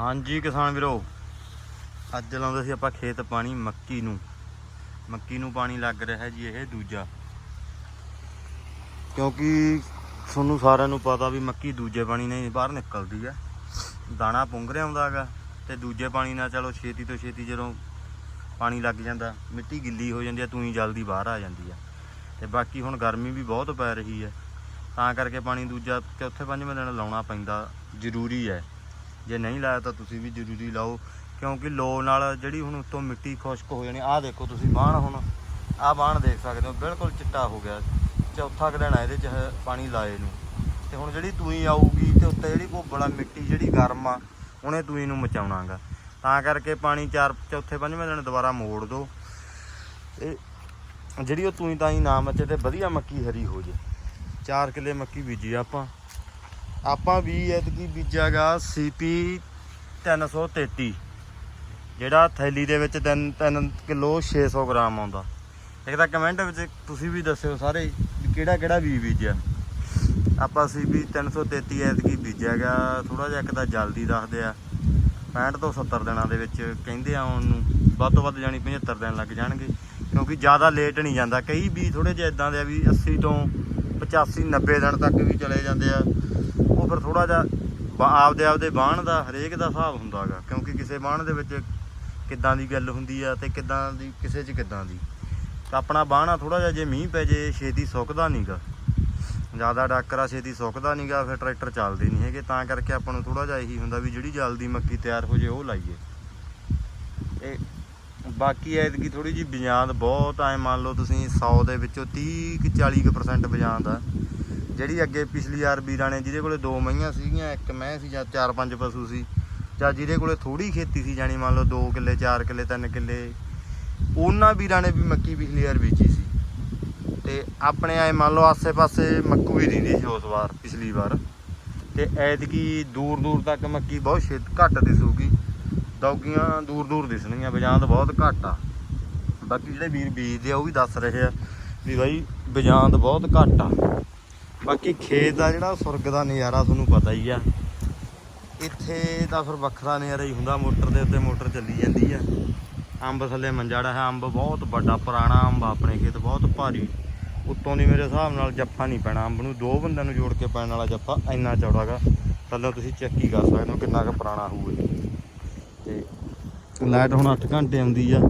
ਹਾਂਜੀ ਕਿਸਾਨ ਵੀਰੋ, ਅੱਜ ਲਾਉਂਦੇ ਸੀ ਆਪਾਂ ਖੇਤ ਪਾਣੀ ਮੱਕੀ ਨੂੰ। ਮੱਕੀ ਨੂੰ ਪਾਣੀ ਲੱਗ ਰਿਹਾ ਜੀ ਇਹ ਦੂਜਾ। ਕਿਉਂਕਿ ਤੁਹਾਨੂੰ ਸਾਰਿਆਂ ਨੂੰ ਪਤਾ ਵੀ ਮੱਕੀ ਦੂਜੇ ਪਾਣੀ ਨਾਲ ਬਾਹਰ ਨਿਕਲਦੀ ਹੈ ਦਾਣਾ ਪੁੰਗ ਰਿਹਾ ਹੁੰਦਾ ਹੈਗਾ ਤੇ ਦੂਜੇ ਪਾਣੀ ਨਾਲ ਚਲੋ ਛੇਤੀ ਤੋਂ ਛੇਤੀ ਜਦੋਂ ਪਾਣੀ ਲੱਗ ਜਾਂਦਾ, ਮਿੱਟੀ ਗਿੱਲੀ ਹੋ ਜਾਂਦੀ ਹੈ ਤੂੰ ਹੀ ਜਲਦੀ ਬਾਹਰ ਆ ਜਾਂਦੀ ਹੈ ਤੇ ਬਾਕੀ ਹੁਣ ਗਰਮੀ ਵੀ ਬਹੁਤ ਪੈ ਰਹੀ ਹੈ ਤਾਂ ਕਰਕੇ ਪਾਣੀ ਦੂਜਾ ਚੌਥੇ ਪੰਜਵੇਂ ਦਿਨ ਲਾਉਣਾ ਪੈਂਦਾ, ਜ਼ਰੂਰੀ ਹੈ ਜੇ ਨਹੀਂ ਲਾਇਆ ਤਾਂ ਤੁਸੀਂ ਵੀ ਜ਼ਰੂਰੀ ਲਾਓ, ਕਿਉਂਕਿ ਲੋ ਨਾਲ ਜਿਹੜੀ ਹੁਣ ਉੱਤੋਂ ਮਿੱਟੀ ਖੁਸ਼ਕ ਹੋ ਜਾਣੀ, ਆਹ ਦੇਖੋ ਤੁਸੀਂ ਬਾਣ ਹੁਣ, ਆਹ ਬਾਣ ਦੇਖ ਸਕਦੇ ਹੋ, ਬਿਲਕੁਲ ਚਿੱਟਾ ਹੋ ਗਿਆ, ਚੌਥਾ ਕੁ ਦਿਨ ਆ ਇਹਦੇ ਚ ਪਾਣੀ ਲਾਏ ਨੂੰ। ਤੇ ਹੁਣ ਜਿਹੜੀ ਤੂਈ ਆਊਗੀ ਤੇ ਉੱਤੇ ਜਿਹੜੀ ਭੋਬਲਾ ਮਿੱਟੀ ਜਿਹੜੀ ਗਰਮ ਆ, ਉਹਨੇ ਤੂਈ ਨੂੰ ਮਚਾਉਣਾਗਾ। ਤਾਂ ਕਰਕੇ ਪਾਣੀ ਚਾਰ, ਚੌਥੇ ਪੰਜਵੇਂ ਦਿਨ ਦੁਬਾਰਾ ਮੋੜ ਦਿਓ ਤੇ ਜਿਹੜੀ ਉਹ ਤੂਈ ਤਾਂ ਹੀ ਨਾ ਮੱਚੇ ਤੇ ਵਧੀਆ ਮੱਕੀ ਹਰੀ ਹੋ ਜੇ। 4 ਕਿੱਲੇ ਮੱਕੀ ਬੀਜੀ ਆਪਾਂ। ਆਪਾਂ ਵੀ ਐਤਕੀ ਬੀਜਾਗਾ ਸੀਪੀ 333 ਜਿਹੜਾ ਥੈਲੀ ਦੇ ਵਿੱਚ 3 3 ਕਿਲੋ 600 ਗ੍ਰਾਮ ਆਉਂਦਾ। ਇੱਕ ਤਾਂ ਕਮੈਂਟ ਵਿੱਚ ਤੁਸੀਂ ਵੀ ਦੱਸਿਓ ਸਾਰੇ ਵੀ ਕਿਹੜਾ ਕਿਹੜਾ ਬੀਜ ਬੀਜਿਆ। ਆਪਾਂ ਸੀਪੀ 333 ਐਤਕੀ ਬੀਜਿਆਗਾ ਥੋੜਾ ਜਿਹਾ ਇੱਕ ਤਾਂ ਜਲਦੀ ਦੱਸਦੇ ਆ। 65 ਤੋਂ 70 ਦਿਨਾਂ ਦੇ ਵਿੱਚ ਕਹਿੰਦੇ ਆ ਉਹਨੂੰ ਵੱਧ ਤੋਂ ਵੱਧ ਜਾਣੀ 75 ਦਿਨ ਲੱਗ ਜਾਣਗੇ, ਕਿਉਂਕਿ ਜ਼ਿਆਦਾ ਲੇਟ ਨਹੀਂ ਜਾਂਦਾ। ਕਈ ਵੀ ਥੋੜੇ ਜਿਹਾ ਇਦਾਂ ਦੇ ਆ ਵੀ 80 ਤੋਂ 85 90 ਦਿਨ ਤੱਕ ਵੀ ਚਲੇ ਜਾਂਦੇ ਆ। ਉਹ ਫਿਰ ਥੋੜਾ ਜਿਹਾ ਬਾ- ਆਪਦੇ ਆਪਦੇ ਬਾਣ ਦਾ ਹਰੇਕ ਦਾ ਹਿਸਾਬ ਹੁੰਦਾਗਾ, ਕਿਉਂਕਿ ਕਿਸੇ ਬਾਣ ਦੇ ਵਿੱਚ ਕਿੱਦਾਂ ਦੀ ਗੱਲ ਹੁੰਦੀ ਆ ਤੇ ਕਿੱਦਾਂ ਦੀ, ਕਿਸੇ 'ਚ ਕਿੱਦਾਂ ਦੀ। ਤਾਂ ਆਪਣਾ ਬਾਣਾ ਥੋੜਾ ਜਿਹਾ ਜੇ ਮੀਂਹ ਪੈ ਜੇ, ਛੇਤੀ ਸੁੱਕਦਾ ਨਹੀਂਗਾ ਜ਼ਿਆਦਾ ਡਾਕਰਾ ਛੇਤੀ ਸੁੱਕਦਾ ਨਹੀਂਗਾ ਫਿਰ ਟਰੈਕਟਰ ਚੱਲਦੇ ਨਹੀਂ ਹੈਗੇ। ਤਾਂ ਕਰਕੇ ਆਪਾਂ ਨੂੰ ਥੋੜਾ ਜਿਹਾ ਇਹੀ ਹੁੰਦਾ ਵੀ ਜਿਹੜੀ ਜਲਦੀ ਮੱਕੀ ਤਿਆਰ ਹੋ ਜੇ, ਉਹ ਲਾਈਏ। ਇਹ ਬਾਕੀ ਐਤਕੀ ਥੋੜੀ ਜੀ ਬਜਾਂਦ ਬਹੁਤ ਐ ਮੰਨ ਲਓ ਤੁਸੀਂ 100 ਦੇ ਵਿੱਚੋਂ 30 ਕਿ 40 ਕੁ percent ਬਜਾਂਦ ਆ। ਜਿਹੜੀ ਅੱਗੇ ਪਿਛਲੀ ਵਾਰ ਵੀਰਾਂ ਨੇ, ਜਿਹਦੇ ਕੋਲੇ ਦੋ ਮਈਆਂ ਸੀਗੀਆਂ, ਇੱਕ ਮੈਂ ਸੀ ਜਾਂ ਚਾਰ ਪੰਜ ਪਸ਼ੂ ਸੀ, ਜਾਂ ਜਿਹਦੇ ਕੋਲੇ ਥੋੜੀ ਖੇਤੀ ਸੀ, ਜਾਣੀ ਮੰਨ ਲਓ 2 ਕਿੱਲੇ 4 ਕਿੱਲੇ 3 ਕਿੱਲੇ, ਉਹਨਾਂ ਵੀਰਾਂ ਨੇ ਵੀ ਮੱਕੀ ਪਿਛਲੀ ਵਾਰ ਬੀਜੀ ਸੀ। ਤੇ ਆਪਣੇ ਆਏ ਮੰਨ ਲਓ ਆਸੇ-ਪਾਸੇ ਮੱਕੂ ਵੀ ਦਿੰਦੀ ਸੀ ਉਸ ਵਾਰ, ਪਿਛਲੀ ਵਾਰ। ਤੇ ਐਤਕੀ ਦੂਰ ਦੂਰ ਤੱਕ ਮੱਕੀ ਬਹੁਤ ਛੇਤ ਘੱਟ ਦਿਸੂਗੀ। ਦੌਗੀਆਂ ਦੂਰ ਦੂਰ ਦਿਸਣਗੀਆਂ, ਬਜਾਂਦ ਬਹੁਤ ਘੱਟ ਆ। ਬਾਕੀ ਜਿਹੜੇ ਵੀਰ ਬੀਜਦੇ ਆ, ਉਹ ਵੀ ਦੱਸ ਰਹੇ ਆ ਵੀ ਬਾਈ, ਬਜਾਂਦ ਬਹੁਤ ਘੱਟ ਆ। ਬਾਕੀ ਖੇਤ ਦਾ ਜਿਹੜਾ ਸੁਰਗ ਦਾ ਨਜ਼ਾਰਾ ਤੁਹਾਨੂੰ ਪਤਾ ਹੀ ਆ। ਇੱਥੇ ਤਾਂ ਫਿਰ ਵੱਖਰਾ ਨਜ਼ਾਰਾ ਹੀ ਹੁੰਦਾ, ਮੋਟਰ ਦੇ ਉੱਤੇ ਮੋਟਰ ਚੱਲੀ ਜਾਂਦੀ ਆ। ਅੰਬ ਥੱਲੇ ਮੰਜਾੜਾ ਹੈ, ਅੰਬ ਬਹੁਤ ਵੱਡਾ, ਪੁਰਾਣਾ ਅੰਬ ਆ ਆਪਣੇ ਖੇਤ, ਬਹੁਤ ਭਾਰੀ। ਉੱਤੋਂ ਦੀ ਮੇਰੇ ਹਿਸਾਬ ਨਾਲ ਜੱਫਾ ਨਹੀਂ ਪੈਣਾ, ਅੰਬ ਨੂੰ ਦੋ ਬੰਦਿਆਂ ਨੂੰ ਜੋੜ ਕੇ ਪੈਣ ਵਾਲਾ ਜੱਫਾ ਇੰਨਾ ਚੌੜਾਗਾ ਥੱਲੇ ਤੁਸੀਂ ਚੈੱਕ ਹੀ ਕਰ ਸਕਦੇ ਹੋ ਕਿੰਨਾ ਕੁ ਪੁਰਾਣਾ ਹੋਊ ਇਹ ਤੇ ਲਾਈਟ ਹੁਣ 8 ਘੰਟੇ ਆਉਂਦੀ ਆ।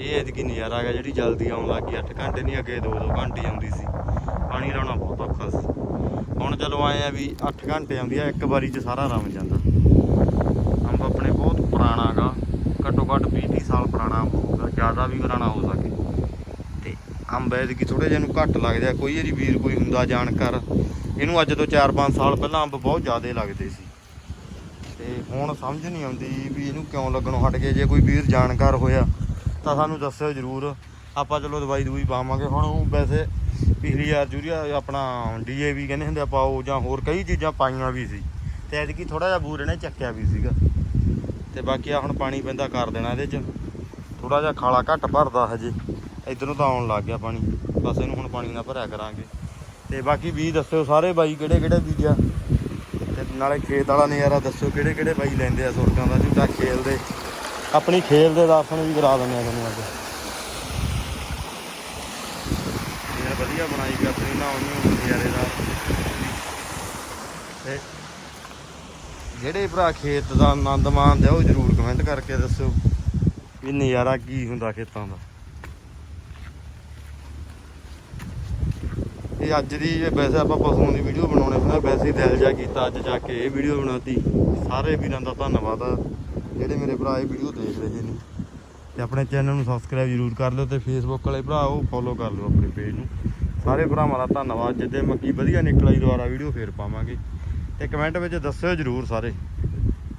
ਇਹ ਐਤਕੀ ਨਜ਼ਾਰਾ ਹੈਗਾ ਜਿਹੜੀ ਜਲਦੀ ਆਉਣ ਲੱਗੀ 8 ਘੰਟੇ ਨਹੀਂ, ਅੱਗੇ 2-2 ਘੰਟੇ ਆਉਂਦੀ ਸੀ। ਪਾਣੀ ਲਾਉਣਾ ਬਹੁਤ ਔਖਾ ਸੀ। ਹੁਣ ਚਲੋ ਆਏ ਆ ਵੀ 8 ਘੰਟੇ ਆਉਂਦੀ ਆ, ਇੱਕ ਵਾਰੀ 'ਚ ਸਾਰਾ ਰਮ ਜਾਂਦਾ। ਅੰਬ ਆਪਣੇ ਬਹੁਤ ਪੁਰਾਣਾ ਗਾ। ਘੱਟੋ ਘੱਟ 20-30 ਸਾਲ ਪੁਰਾਣਾ ਅੰਬ ਹੋਊਗਾ, ਜ਼ਿਆਦਾ ਵੀ ਪੁਰਾਣਾ ਹੋ ਸਕੇ। ਤੇ ਅੰਬ ਐਤਕੀ ਥੋੜੇ ਜਿਹੇ ਨੂੰ ਘੱਟ ਲੱਗਦੇ ਆ। ਕੋਈ ਵਾਰੀ ਵੀਰ ਕੋਈ ਹੁੰਦਾ ਜਾਣਕਾਰ, ਇਹਨੂੰ ਅੱਜ ਤੋਂ 4-5 ਸਾਲ ਪਹਿਲਾਂ ਅੰਬ ਬਹੁਤ ਜ਼ਿਆਦਾ ਲੱਗਦੇ ਸੀ। ਤੇ ਹੁਣ ਸਮਝ ਨਹੀਂ ਆਉਂਦੀ ਵੀ ਇਹਨੂੰ ਕਿਉਂ ਲੱਗਣੋਂ ਹਟ ਗਏ। ਜੇ ਕੋਈ ਵੀਰ ਜਾਣਕਾਰ ਹੋਇਆ ਤਾਂ ਸਾਨੂੰ ਦੱਸਿਓ ਜਰੂਰ। ਆਪਾਂ ਚਲੋ ਦਵਾਈ ਦੂਈ ਪਾਵਾਂਗੇ। ਹੁਣ ਵੈਸੇ ਪਿਛਲੀ ਵਾਰ ਯੂਰੀਆ ਆਪਣਾ ਡੀਏਵੀ ਕਹਿੰਦੇ ਹੁੰਦੇ ਆ, ਪਾਓ ਜਾਂ ਹੋਰ ਕਈ ਚੀਜ਼ਾਂ ਪਾਈਆਂ ਵੀ ਸੀ। ਤੇ ਐਤਕੀ ਥੋੜਾ ਜਿਹਾ ਬੂਰ ਨੇ ਚੱਕਿਆ ਵੀ ਸੀਗਾ। ਤੇ ਬਾਕੀ ਆ ਹੁਣ ਪਾਣੀ ਪੈਂਦਾ ਕਰ ਦੇਣਾ ਇਹਦੇ ਚ। ਥੋੜਾ ਜਿਹਾ ਖਾਲਾ ਘੱਟ ਭਰਦਾ ਹਜੇ। ਇਧਰੋਂ ਤਾਂ ਆਉਣ ਲੱਗ ਗਿਆ ਪਾਣੀ। ਬਸ ਇਹਨੂੰ ਹੁਣ ਪਾਣੀ ਨਾਲ ਭਰਿਆ ਕਰਾਂਗੇ। ਤੇ ਬਾਕੀ ਵੀ ਦੱਸਿਓ ਸਾਰੇ ਬਾਈ ਕਿਹੜੇ ਕਿਹੜੇ ਬੀਜਿਆ ਤੇ ਨਾਲੇ ਖੇਤ ਵਾਲਾ ਨਜ਼ਾਰਾ ਦੱਸਿਓ ਕਿਹੜੇ ਕਿਹੜੇ ਬਾਈ ਲੈਂਦੇ ਆ ਸੁਰਗਾਂ ਦਾ ਝੂਟਾ ਖੇਲਦੇ ਆਪਣੀ ਖੇਲ ਦੇ ਦਰਸ਼ਨ ਵੀ ਕਰਾ ਦਿੰਦੇ ਆ ਤੁਹਾਨੂੰ ਅੱਜ ਇਹ ਵਧੀਆ ਬਣਾਈ ਵੀ ਆਪਣੀ ਨਹਾਉਣ ਨੂੰ ਨਜ਼ਾਰੇ ਦਾ। ਤੇ ਜਿਹੜੇ ਭਰਾ ਖੇਤ ਦਾ ਆਨੰਦ ਮਾਣਦੇ ਆ, ਉਹ ਜਰੂਰ ਕਮੈਂਟ ਕਰਕੇ ਦੱਸਿਓ ਵੀ ਨਜ਼ਾਰਾ ਕੀ ਹੁੰਦਾ ਖੇਤਾਂ ਦਾ। ਇਹ ਅੱਜ ਦੀ ਇਹ ਵੈਸੇ ਆਪਾਂ ਪਸ਼ੂਆਂ ਦੀ ਵੀਡੀਓ ਬਣਾਉਣੇ ਸੀ ਵੈਸੇ ਹੀ ਦਿਲ ਜਾ ਕੀਤਾ ਅੱਜ ਜਾ ਕੇ ਇਹ ਵੀਡੀਓ ਬਣਾਤੀ। ਸਾਰੇ ਵੀਰਾਂ ਦਾ ਧੰਨਵਾਦ ਆ, ਜਿਹੜੇ ਮੇਰੇ ਭਰਾ ਇਹ ਵੀਡੀਓ ਦੇਖ ਰਹੇ ਨੇ। ਤੇ ਆਪਣੇ ਚੈਨਲ ਨੂੰ ਸਬਸਕ੍ਰਾਈਬ ਜਰੂਰ ਕਰ ਲਿਓ ਤੇ ਫੇਸਬੁੱਕ ਵਾਲੇ ਭਰਾ ਉਹ ਫੋਲੋ ਕਰ ਲਿਓ ਆਪਣੇ ਪੇਜ ਨੂੰ। ਸਾਰੇ ਭਰਾਵਾਂ ਦਾ ਧੰਨਵਾਦ, ਜਿੱਦੇ ਮੱਕੀ ਵਧੀਆ ਨਿਕਲ ਆਈ ਦੁਬਾਰਾ ਵੀਡੀਓ ਫੇਰ ਪਾਵਾਂਗੇ। ਤੇ ਕਮੈਂਟ ਵਿੱਚ ਦੱਸਿਓ ਜਰੂਰ ਸਾਰੇ।